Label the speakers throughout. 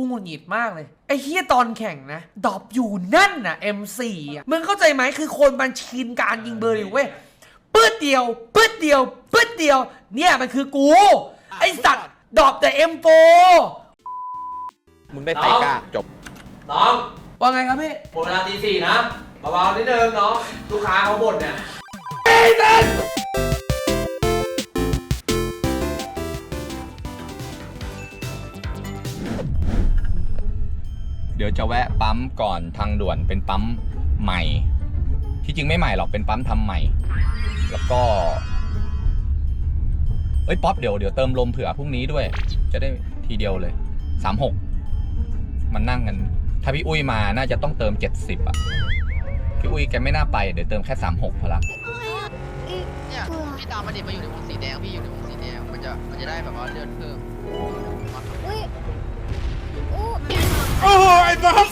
Speaker 1: กูหงุดหงิดมากเลย ไอ้เฮียตอนแข่งนะดรอปอยู่นั่นน่ะ M4 อะมึงเข้าใจไหมคือคนมันชินการยิงเบอร์อยู่เว้ยปื๊ดเดียวปื๊ดเดียวปื๊ดเดียว เนี่ยมันคือกู ไอ้สัตว์ดรอปแต่ M4
Speaker 2: มึงได้ไทก้าจบ
Speaker 3: น้อง
Speaker 1: ว่าไงครับพี่
Speaker 3: หมดเวลาตีสี่นะเบาๆนิดนึงน้องลูกค้าเขาบ่นเนี่ย
Speaker 2: เดี๋ยวจะแวะปั๊มก่อนทางด่วนเป็นปั๊มใหม่ ที่จริงไม่ใหม่หรอกเป็นปั๊มทำใหม่ แล้วก็ เอ้ยป๊อปเดี๋ยวเดี๋ยวเติมลมเผื่อพรุ่งนี้ด้วย จะได้ทีเดียวเลยสามหกมันนั่งกัน ถ้าพี่อุ้ยมาน่าจะต้องเติมเจ็ดสิบอะพี่อุ้ยแกไม่น่าไป เดี๋ยวเติมแค่สามหกพอละ
Speaker 4: เนี่ยพี่ตามมาดิมาอยู่ในวงสีแดงพี่อยู่ในวงสีแดงมันจะมันจะได้แบบว่าเลือดเพิ่ม
Speaker 5: โอ้โหไอ้บ๊อบ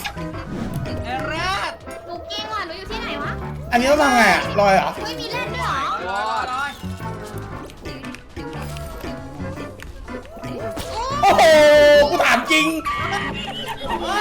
Speaker 6: หนูเก่งว่ะหนูอยู่ที่ไหนวะ
Speaker 5: อันนี้ต้องทำไงอะลอยเหรอ
Speaker 6: อุ้ยมีเล่นด้วยเหรอ
Speaker 5: โอ้โหกูถามจริง
Speaker 7: ว่า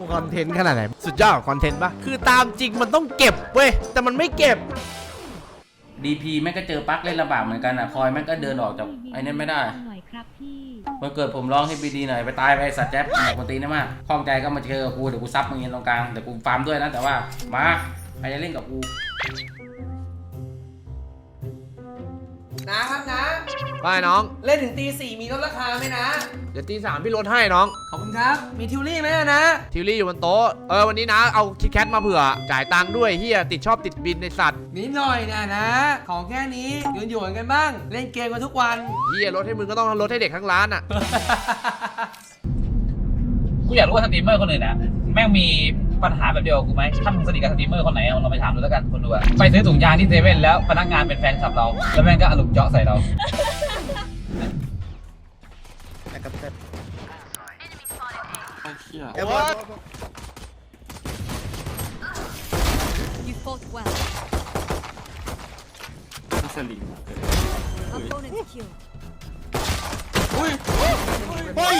Speaker 7: กูคอนเทนต์ขนาดไหน สุดยอดของคอนเทนต์ปะคือตามจริงมันต้องเก็บเว้ย แต่มันไม่เก็บ
Speaker 8: ดีพีแม่งก็เจอปักเล่นลำบากเหมือนกันอะ คอยแม่งก็เดินออกจากไอ้นั่นไม่ได้
Speaker 9: หน่อยครับพี่
Speaker 8: วันเกิดผมร้องให้บีดีหน่อยไปตายไปสัตว์แจ๊บหนักคนตีนได้มากข้องใจก็มาเจอกับกูเดี๋ยวกูซับมึงเงินตรงกลางเดี๋ยวกูฟาร์มด้วยนะแต่ว่ามาใครจะเล่นกับกู
Speaker 1: นะครับนะ
Speaker 7: ไปน้อง
Speaker 1: เล่นถึงตีสี่มีลดราคาไหมนะ
Speaker 7: เดี๋ยวตีสามพี่ลดให้น้อง
Speaker 1: ขอบคุณครับ มีทิวลี่ไหมนะ
Speaker 7: ทิวลี่อยู่บนโต๊ะ เออวันนี้นะเอาคิดแคทมาเผื่อ จ่ายตังค์ด้วยเฮียติดชอบติดบินในสัตว์
Speaker 1: นิดหน่อยนะนะ ของแค่นี้หยวนหยวนๆกันบ้าง เล่นเกมกันทุกวัน
Speaker 7: เฮียลดให้มึงก็ต้องลดให้เด็กทั้งร้านอะ
Speaker 10: กูอยากรู้ว่าสตรีมเมอร์คนอื่นอะแม่งมี ปัญหาแบบเดียวกับกูไหมถ้ามึงสนิทกับสตรีมเมอร์คนไหนเราไปถามดูแล้วกันคนดูอะไปซื้อถุงยางที่เซเว่นแล้วพนักงานเป็นแฟนคลับเรา แล้วแม่งก็อารมณ์เจาะใส่เรา
Speaker 5: ไอ้บ๊อบ
Speaker 9: You fought well
Speaker 5: สลิง
Speaker 9: opponent killed
Speaker 5: เฮ้ย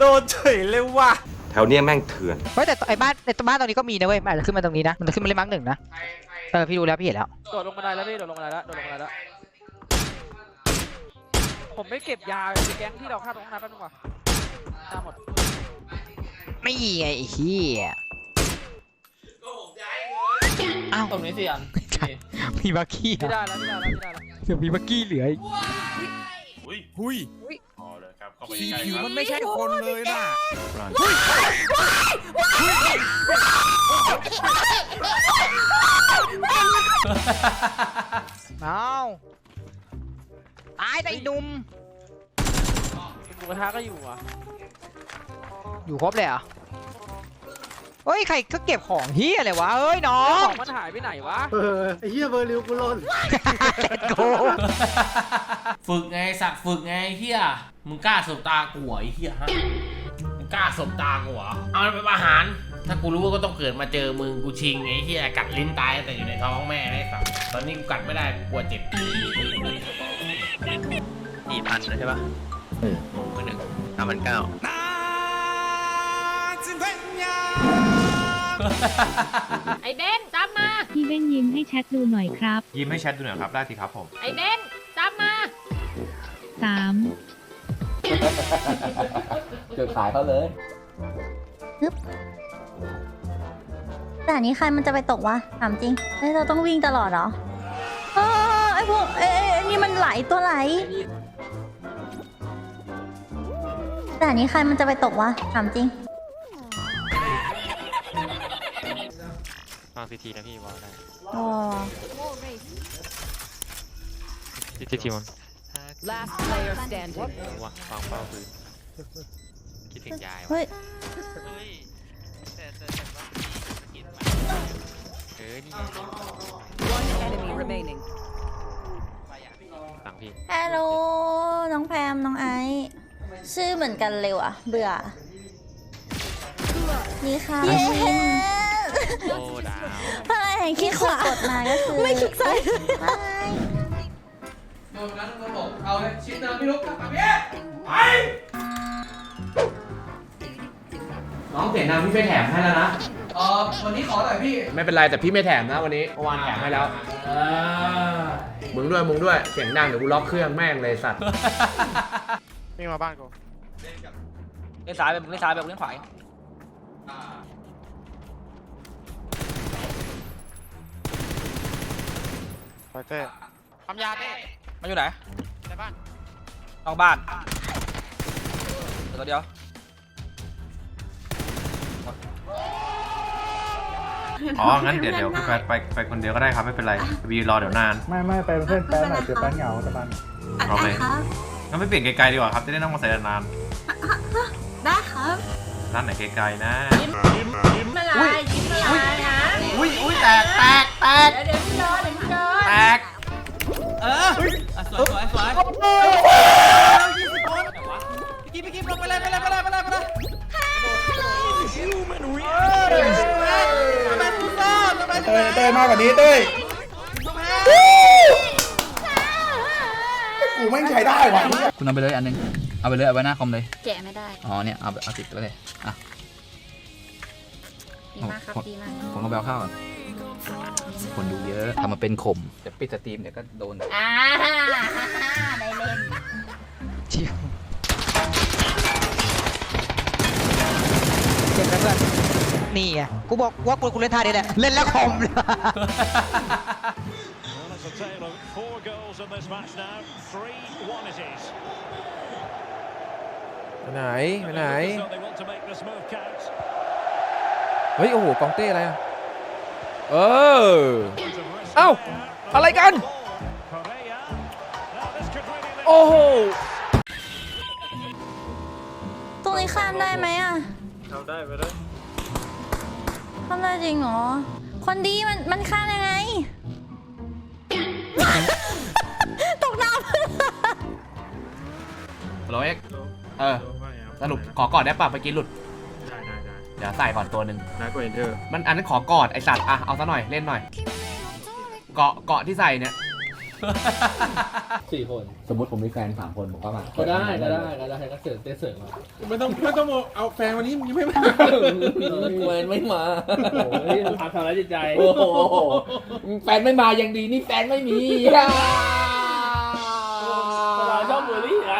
Speaker 7: โดนเฉยเลยว่ะ
Speaker 2: แถวเนี้ยแม่งเถื่อน
Speaker 4: เฮ้ยแต่ไอ้บ้านในบ้านตรงนี้ก็มีนะเว้ยมันอาจจะขึ้นมาตรงนี้นะ มันจะขึ้นมาเล่นมาร์กหนึ่งนะ เออพี่ดูแล้วพี่เห็นแล้ว
Speaker 3: โดดลงมาได้แล้วพี่โดดลงมาได้แล้วโดดลงมาได้แล้ว ผมไม่เก็บยาในแก๊งที่เราฆ่าตรงนั้นแป๊บนึงว่ะตามหมด
Speaker 4: ไม่ไงไอ้เหี้ยอ้าว
Speaker 10: ตรงนี้สิอัน
Speaker 4: มีบักกี้
Speaker 3: ไม่ได้แล้วไม่ได้แล้วไม่ได้แล้ว
Speaker 4: เดี๋ยวมีบักกี้เหลืออีก
Speaker 5: หุย สีผิวมันไม่ใช่คนเลยน่ะ
Speaker 4: เอาตายไปหนุ่ม
Speaker 3: หมูกระทะก็อยู่อะ
Speaker 4: อยู่ครบเลยเหรอ เฮ้ยใครก็เก็บของเฮียอะไรวะเอ้ยน้อ
Speaker 3: แล้ว
Speaker 4: ง
Speaker 3: ของมันหายไปไหนวะ
Speaker 4: เล็ดโก
Speaker 8: ฝึกไงสักฝึกไงไอ้เฮียมึงกล้าสบตากูเหรอไอ้เฮียฮะมึงกล้าสบตากูเหรอเอามันไปประหาร ถ้ากูรู้ว่าก็ต้องเกิดมาเจอมึงกูชิงไอ้เฮียกัดลิ้นตายแต่อยู่ในท้องแม่ไอ้สัสตอนนี้กูกัดไม่ได้กลัวเจ็บ
Speaker 2: สี่พันใช่ปะอืมมือหนึ่งสามพันเก้า
Speaker 6: ไอ้เบนจับมา
Speaker 9: พี่เบ้นยิ้มให้แชทดูหน่อยครับ
Speaker 2: ยิ้มให้แชทดูหน่อยครับได้สิครับผม
Speaker 6: ไอ้เบนจับมา
Speaker 9: 3
Speaker 2: เจอขายเขาเลย
Speaker 6: แต่อันนี้ใครมันจะไปตกวะถามจริงเฮ้ยเราต้องวิ่งตลอดเหรอเออไอ้พวกเอ้ยเอ้ยไอ้นี่มันไหลตัวไหลแต่อันนี้ใครมันจะไปตกวะถามจริง
Speaker 2: ซีทีนะพี่ว่าได้
Speaker 6: อ๋อ
Speaker 2: ซีทีมัน
Speaker 9: last player standing
Speaker 2: ว่าฟังเป้าคือคิดถึงยาย
Speaker 6: เฮ้ย
Speaker 2: เฮ้ยแต่แต่แต่ว่า
Speaker 9: One enemy remaining.
Speaker 6: ฮัลโหล น้องแพม น้องไอซ์ชื่อเหมือนกันเร็วอะเบื่อ นี่ค่ะเย้ โอ้ดาวอะไรคิดขวากดมาก็คือไม่คลิกซ้าย
Speaker 1: โดนนั้นต้องบอกเอาเลยชิ้นเดิมไม่ลุกแบบนี้ไปน้องเปลี่ยนนามพี่ไปแถมให้แล้วนะเออวันนี้ขอหน่อยพี่
Speaker 7: ไม่เป็นไรแต่พี่ไม่แถมนะวันนี้เมื่อวานแถมให้แล้วมึงด้วยมึงด้วยเสียงดังเดี๋ยวกูล็อกเครื่องแม่งเลยสัตว์
Speaker 3: เล่นซ้ายไปมึงเล่นซ้ายไปมึงเล่นขวา
Speaker 4: ทำยาเต้
Speaker 3: มันอยู่ไหน
Speaker 4: ในบ้าน
Speaker 3: นอกบ้านเดี๋ยวตัวเดียว
Speaker 2: อ๋อ งั้นเดี๋ยวเดี๋ยวไปไปไปคนเดียวก็ได้ครับไม่เป็นไรวีรอเดี๋ยวนาน
Speaker 10: ไม่ไม่ไปเป็นเพื่อนแป๊บหน่อยเดี๋ยวแป๊บเหงาตะบัน
Speaker 2: เอาไหมงั้นไม่เปลี่ยนไกลๆดีกว่าครับจะได้นั่งมาใส่นาน
Speaker 6: ได้ครับ
Speaker 2: ๆร้านไหนไกลๆนะ
Speaker 6: ไม่ไรยิ้มไม่ไรนะ
Speaker 2: อุ้ยอุ้ยแตกแต
Speaker 10: ว่านี้เต้ยกูไม่ใช้ได้ว่ะ
Speaker 2: คุณเอาไปเลยอันนึงเอาไปเลยเอาไว้หน้าคอมเลย
Speaker 6: แกะไม่ได้
Speaker 2: อ๋อเนี่ยเอาเอาติดไปเลยอะ
Speaker 6: ดีมากครับ ดีมาก
Speaker 2: ผมก็แบลเข้าก่อนคนดูเยอะทำมาเป็นข่มเดี๋ยวปิดสตรีมเดี๋ยวก็โดน
Speaker 6: อ่าได้เล่น
Speaker 4: ชิวเจ็บแล้วเพื่อน นี่ไงกูบอกว่ากูกูเล่นท่านี้แหละเล่นแล้วคอมเลย
Speaker 7: ไปไหนไปไหนเฮ้ย โอ้โหกองเต้อะไรอะเออเอ้าอะไรกันโอ้โห
Speaker 6: ตรงนี้ข้ามได้ไหมอะ
Speaker 5: เอาได้ไปได้
Speaker 6: ข้ามได้จริงเหรอ คนดีมันมันข้ามยังไง ตกน้ำ
Speaker 7: ฮัลโหลเอ็กเออ สรุปขอกอดได้ป่ะเมื่อกี้หลุด
Speaker 5: ได้ได้ได้
Speaker 7: เดี๋ยวใส่ก่อนตัวหนึ่ง
Speaker 5: ได้กว่าเอนเตอร์
Speaker 7: มันอันนั้นขอกอดไอสัตว์ อะ เอาซะหน่อยเล่นหน่อยเกาะเกาะที่ใส่เนี่ย
Speaker 10: สี่คน
Speaker 2: สมมติผมมีแฟนสามคนผมก็มา
Speaker 10: ก็ได้ก็ได้ก็ได้ก็เสริมเต้เสริมมา
Speaker 5: ไม่ต้องไม่ต้องเอาแฟนวันนี้ยังไม่มา
Speaker 2: แฟนไม่มา
Speaker 10: โอ้ยทำทำร้ายจิตใจ
Speaker 2: โอ้โหแฟนไม่มายังดีนี่แฟนไม่มี
Speaker 10: เราชอบบูลลี่ไง